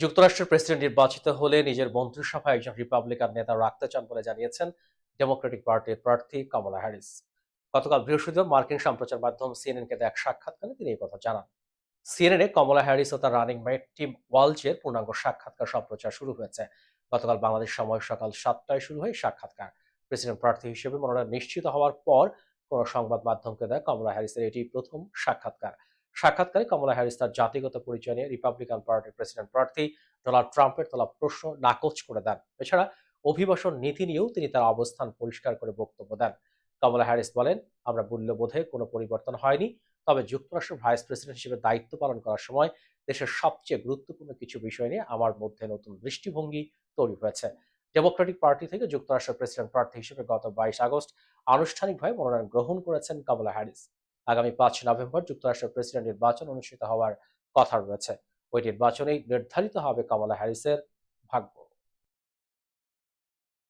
যুক্তরাষ্ট্রের প্রেসিডেন্ট নির্বাচিত হলে নিজের মন্ত্রিসভায় একজন রিপাবলিকান নেতা রাখতে চান বলে জানিয়েছেন ডেমোক্রেটিক পার্টির প্রার্থী কমলা হ্যারিস। গতকাল বৃহস্পতিবার মার্কিন সম্প্রচার মাধ্যম সিএনএনকে এক সাক্ষাৎকারে তিনি এই কথা জানান। সিএনএনে কমলা হ্যারিস ও তার রানিং মেট টিম ওয়ালচের পূর্ণাঙ্গ সাক্ষাৎকার সম্প্রচার শুরু হয়েছে। গতকাল বাংলাদেশ সময় সকাল সাতটায় শুরু হয় সাক্ষাৎকার। প্রেসিডেন্ট প্রার্থী হিসেবে মনোনয়ন নিশ্চিত হওয়ার পর কোন সংবাদ মাধ্যমকে দেয় কমলা হ্যারিসের এটি প্রথম সাক্ষাৎকার। সাক্ষাৎকারে কমলা হ্যারিস তার জাতিগত পরিচয় নিয়ে রিপাবলিকান পার্টির প্রেসিডেন্ট প্রার্থী ডোনাল্ড ট্রাম্পের তোলা প্রশ্ন নাকচ করে দেন। এছাড়া অভিবাসন নীতি নিয়েও তিনি তার অবস্থান পরিষ্কার করে বক্তব্য দেন। কমলা হ্যারিস বলেন, আমরা মূল্যবোধে কোনো পরিবর্তন হয়নি, তবে যুক্তরাষ্ট্রের ভাইস প্রেসিডেন্ট হিসেবে দায়িত্ব পালন করার সময় দেশের সবচেয়ে গুরুত্বপূর্ণ কিছু বিষয় নিয়ে আমার মধ্যে নতুন দৃষ্টিভঙ্গি তৈরি হয়েছে। ডেমোক্রেটিক পার্টি থেকে যুক্তরাষ্ট্রের প্রেসিডেন্ট প্রার্থী হিসেবে গত বাইশ আগস্ট আনুষ্ঠানিকভাবে মনোনয়ন গ্রহণ করেছেন কমলা হ্যারিস। আগামী পাঁচ নভেম্বর যুক্তরাষ্ট্রের প্রেসিডেন্ট নির্বাচন অনুষ্ঠিত হওয়ার কথা রয়েছে। ওই নির্বাচনেই নির্ধারিত হবে কমলা হ্যারিসের ভাগ্য।